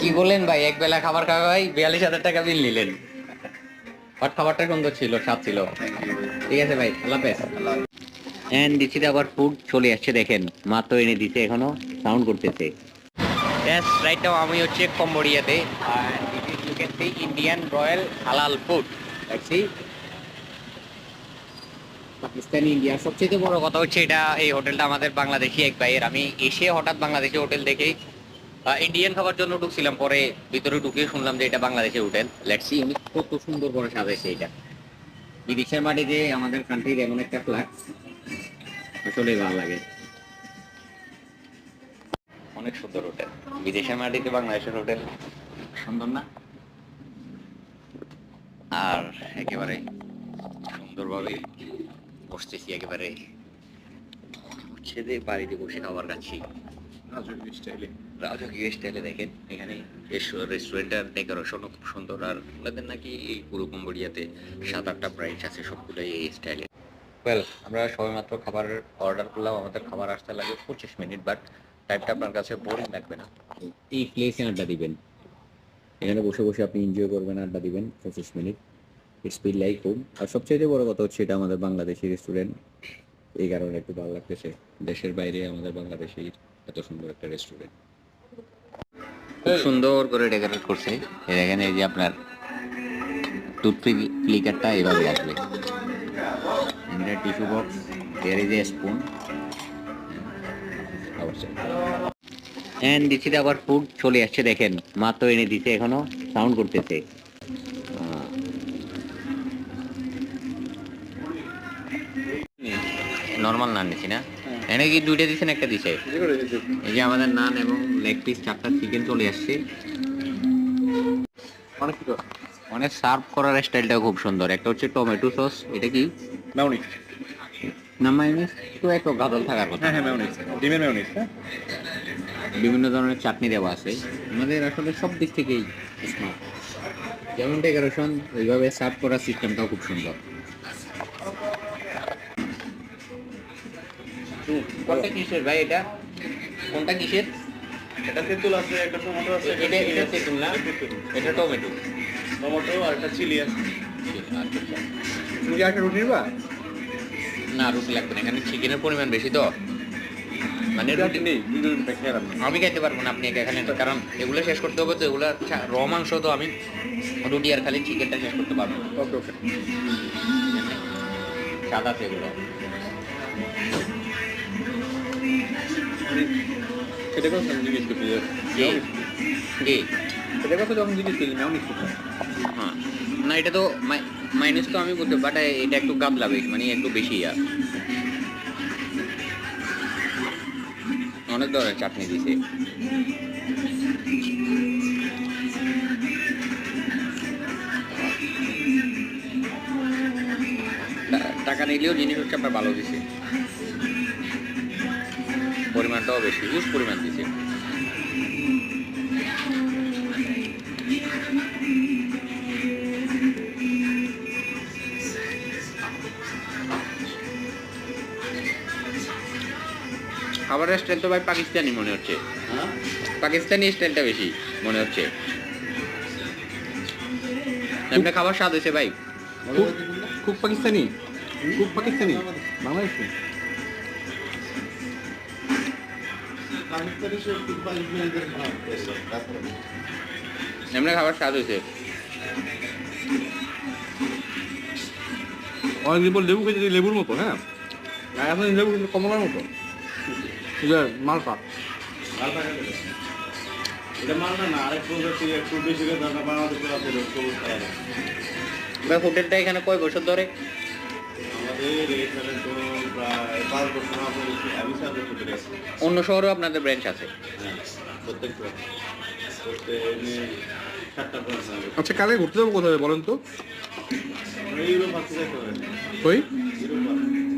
কি বললেন ভাই? এক বেলা খাবার খাওয়া ভাই বিয়াল্লিশ হাজার টাকা বিল নিলেন। বাট খাবারটা সুন্দর ছিল, স্বাদ ছিল। ঠিক আছে ভাই, আল্লাহ হাফেজ। এন্ড দিচ্ছি আবার ফুড চলে আসছে, দেখেন। মাত্র এনে দিতে এখনও সাউন্ড করতেছে। আমি হচ্ছে কম্বোডিয়াতে Royal Halal Food. Let's see. Pakistani ইন্ডিয়ার সবচেয়ে বড় কথা হচ্ছে এটা, এই হোটেলটা আমাদের বাংলাদেশি এক ভাইয়ের। আমি এসে হঠাৎ বাংলাদেশি হোটেল দেখেই ইন্ডিয়ান খাবার জন্য ঢুকছিলাম, পরে ভিতরে ঢুকে শুনলাম যে এটা বাংলাদেশি হোটেল। লেটসি উনি কত সুন্দর করে সাজাইছে এটা। বিদেশের মাটিতে আমাদের কান্ট্রির এমন একটা ফ্ল্যাগ আসলে ভালো লাগে। অনেক সুন্দর হোটেল। বিদেশের মাটিতে বাংলাদেশের হোটেল, সুন্দর না? আর একেবারে সুন্দরভাবে বসতেছি, একেবারে ছেদে বাড়িতে বসে খাবার খাচ্ছি। রাজকীয় স্টাইলে দেখেন? এখানে ডেকোরেশনও খুব সুন্দর। আর ওনাদের নাকি এই পুরো কম্বোডিয়াতে সাত আটটা ব্রাঞ্চ আছে সবগুলোই এই স্টাইলে ওয়েল আমরা সবেমাত্র খাবার অর্ডার করলাম আমাদের খাবার আসতে লাগে পঁচিশ মিনিট বাট টাইমটা আপনার কাছে বোরিং লাগবে না। এই প্লেসে আড্ডা দিবেন। এখানে বসে বসে আপনি এনজয় করবেন আড্ডা দিবেন পঁচিশ minute. It's feel like home আর সবচেয়ে বড় কথা হচ্ছে এটা আমাদের বাংলাদেশি রেস্টুরেন্ট এই কারণে একটু ভালো লাগতেছে। দেশের বাইরে আমাদের বাংলাদেশের এত সুন্দর একটা রেস্টুরেন্ট খুব সুন্দর করে ডেকোরেট করছে। এই দেখেন এই যে আপনার টুথপিক ক্লিকারটা এভাবে আসবে। এটা tissue box there is a spoon and দিচ্ছি আবার ফুড চলে আসছে দেখেন। মাত্র এনে দিতে এখনও সাউন্ড করতেছে। নর্মাল নান নিছি না। এনে কি দুইটা দিছেন একটা দিছে? এই যে আমাদের নান এবং লেগ পিস চারটা চিকেন চলে আসছে। অনেক অনেক সার্ভ করার স্টাইলটাও খুব সুন্দর। একটা হচ্ছে টমেটো সস এটা কি? ম্যাওনিজ না মাইনাস তো একটু গাদল থাকার কথা। হ্যাঁ হ্যাঁ ম্যাওনিজ ডিমের ম্যাওনিজ হ্যাঁ? বিভিন্ন ধরনের চাটনি দেওয়া আছে। আমাদের আসলে সব দিক থেকেই স্মার্ট যেমন ডেকোরেশন ওইভাবে সার্ভ করার সিস্টেমটাও খুব সুন্দর। কোনটা কিসের ভাই এটা? কোনটা কিসের? এটা তেঁতুল আছে একটা টমেটো আছে এটা এটা তেঁতুল না? এটা টমেটো। টমেটো আর একটা চিলি আছে। তুমি কি একটা রুটি নিবা? না রুটি লাগবে না এখানে চিকেনের পরিমাণ বেশি তো। মানে রুটি নেই আমি খাইতে পারব না আপনি একা এখানে নেন। কারণ এগুলো শেষ করতে হবে তো এগুলো র মাংস তো আমি রুটি আর খালি চিকেনটা শেষ করতে পারব ওকে ওকে। সাদা এগুলো। সেটা কথা আমি জিজ্ঞেস করছি যে জি। জি। সেটা কথা যখন জিজ্ঞেস করছি ম্যাওনিজ কোথায় হ্যাঁ। না এটা তো মাইনাস তো আমি বলতে বাট এটা একটু গাবলা বেশি মানে একটু বেশি ইয়া অনেক ধরনের চাটনি দিছে। টাকা নিলেও জিনিস হচ্ছে আপনার ভালো দিছে। পরিমাণটাও বেশি ইউজ পরিমাণ দিছে। খাবারের স্টাইল তো ভাই পাকিস্তানি মনে হচ্ছে। পাকিস্তানি স্টাইলটা বেশি মনে হচ্ছে। এমনি খাবার স্বাদ হয়েছে ভাই। খুব খুব পাকিস্তানি? খুব পাকিস্তানি? বাংলাদেশি? এমনি খাবার স্বাদ হয়েছে। অনেক লেবু লেবু খেয়েছে লেবুর মতো হ্যাঁ? আর এখন লেবু কিন্তু কমলার মতো। যে দানা ভাই হোটেলটা এখানে কয় বছর ধরে? আমাদের এখানে তো প্রায় পাঁচ বছর আমি সাত বছর ধরে আছি অন্য শহরেও আপনাদের ব্রাঞ্চ আছে? হ্যাঁ প্রত্যেক সাতটা ব্রাঞ্চ আচ্ছা কালকে ঘুরতে যাব কোথায় বলেন তো? ইউরোপ আসতে ওই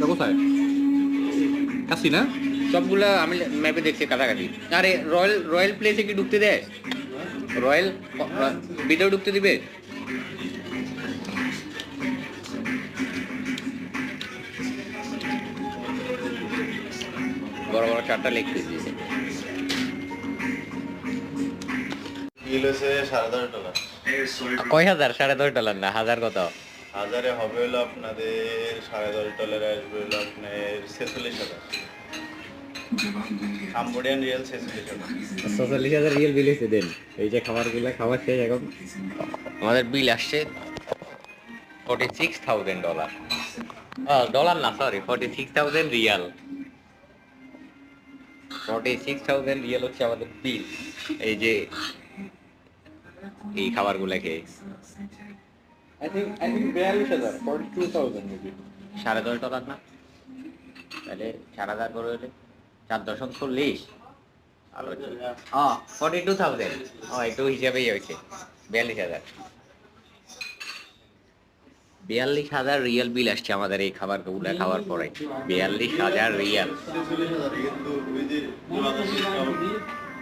কোথায়? কাশি না? সবগুলা আমি ম্যাপে দেখছি কাছাকাছি। আরে রয়্যাল রয়্যাল প্লেসে কি ঢুকতে দেয়? রয়্যাল ভিতরে ঢুকতে দিবে? চারটা লেগ পিস দিয়েছে কয় হাজার? সাড়ে দশ ডলার না হাজার কত? হাজারে হবে হলো আপনাদের সাড়ে দশ ডলার আসবে হলো আপনার ছেচল্লিশ হাজার। কাম্বোডিয়ান রিয়েল ছেচল্লিশ হাজার। ছচল্লিশ হাজার রিয়েল বিল এসে দেন। এই যে খাবারগুলো খাবার শেষ এখন। আমাদের বিল আসছে forty six thousand dollar dollar না sorry forty six thousand riyal. Forty six thousand riyal হচ্ছে আমাদের বিল এই যে এই খাবারগুলো খেয়ে। আই থিঙ্ক আই থিঙ্ক বিয়াল্লিশ হাজার ফর্টি টু থাউজেন্ড মেবি সাড়ে দশ ডলার না? তাহলে চার হাজার করে হলে চার দশম চল্লিশ। হ্যাঁ ফর্টি টু থাউজেন্ড হ্যাঁ একটু হিসাবেই হয়েছে। বিয়াল্লিশ হাজার। বিয়াল্লিশ হাজার রিয়াল বিল আসছে আমাদের এই খাবারগুলো খাওয়ার পরে। বিয়াল্লিশ হাজার রিয়াল।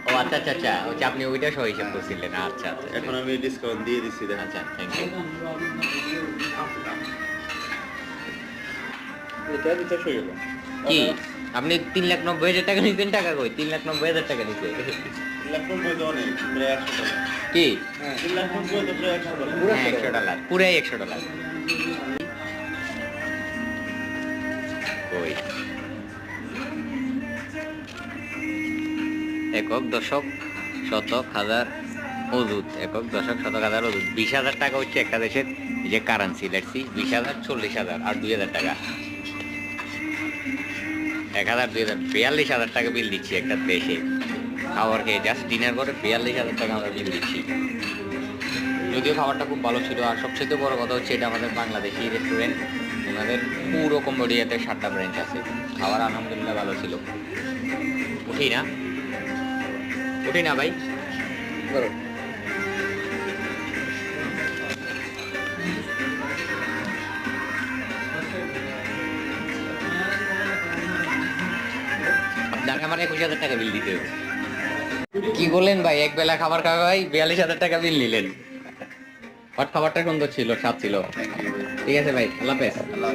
ও আচ্ছা আচ্ছা আচ্ছা হচ্ছে আপনি ওইটা সহ হিসাব করছিলেন। আচ্ছা আচ্ছা এখন আমি ডিসকাউন্ট দিয়ে দিচ্ছি আচ্ছা থ্যাংক ইউ এটা রিচার্জ হয়ে গেল কি? আপনি তিন লাখ নব্বই হাজার টাকা নিতেন টাকা কই? তিন লাখ নব্বই হাজার টাকা নিতে। হ্যাঁ, একশো একক দশক শতক হাজার অজুত একক দশক শতক হাজার অজুত বিশ হাজার টাকা হচ্ছে একটা দেশের যে কারেন্সি লেটসি বিশ হাজার চল্লিশ হাজার আর দুই হাজার টাকা। এক হাজার দুই হাজার বিয়াল্লিশ হাজার টাকা বিল দিচ্ছি একটা দেশে। খাবার খেয়ে জাস্ট ডিনার করে বিয়াল্লিশ হাজার টাকা আমরা বিল দিচ্ছি। যদিও খাবারটা খুব ভালো ছিল, আর সবচেয়ে বড় কথা হচ্ছে এটা আমাদের বাংলাদেশি রেস্টুরেন্ট ওনাদের পুরো কম্বোডিয়াতে সাতটা ব্রাঞ্চ আছে। খাবার আলহামদুলিল্লাহ ভালো ছিল। উঠি না? উঠি না ভাই? আপনাকে আমার একুশ হাজার টাকা বিল দিতে হবে। কি বললেন ভাই? এক বেলা খাবার খাওয়া ভাই বিয়াল্লিশ হাজার টাকা বিল নিলেন। হট খাবারটা সুন্দর ছিল, স্বাদ ছিল। ঠিক আছে ভাই, আল্লাহ আল্লাহ